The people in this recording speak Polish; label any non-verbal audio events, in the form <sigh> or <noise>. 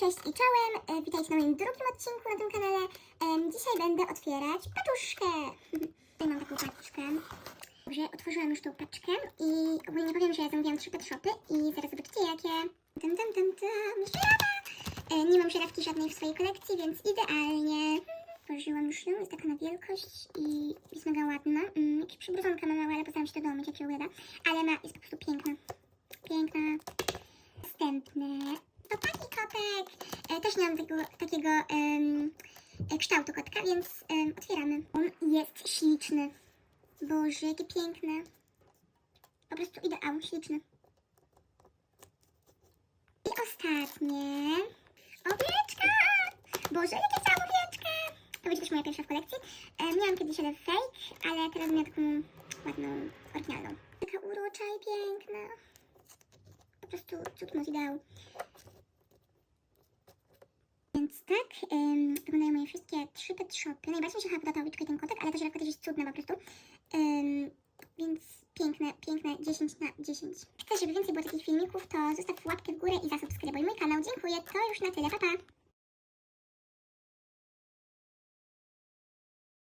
cześć i czołem. E, Witajcie na moim drugim odcinku na tym kanale. Dzisiaj będę otwierać paczuszkę. <laughs> Tutaj mam taką paczkę. Dobrze, otworzyłam już tą paczkę i ogólnie powiem, że ja zamówiłam trzy pet shopy i zaraz zobaczycie jakie. Dum, dum, dum, dum. Żirafa! E, Nie mam żadnej w swojej kolekcji, więc idealnie. Otworzyłam już ją, jest taka na wielkość i jest mega ładna. Mm, Jakieś przybrudzonka ma mała, ale postaram się to domyć, jak się uda. Ale ma, jest po prostu. Piękna. Następne to taki kotek. E, też nie mam tego, takiego em, e, kształtu kotka, więc em, otwieramy. On jest śliczny. Boże, jakie piękne. Po prostu ideał, śliczny. I ostatnie. Owieczka! Boże, jakie cała owieczka! To będzie też moja pierwsza w kolekcji. E, miałam kiedyś ale fake, ale teraz miałam taką ładną, oryginalną. Taka urocza i piękna. Po prostu cud moc ideał. Tak, ym, wyglądają moje wszystkie trzy pet shopy. Najbardziej mi się chyba podoba i ten kotek, ale ta żyrafka też jest cudna po prostu. Ym, więc piękne, piękne 10 na 10. Chcesz, żeby więcej było takich filmików, to zostaw łapkę w górę i zasubskrybuj mój kanał. Dziękuję, to już na tyle, pa pa!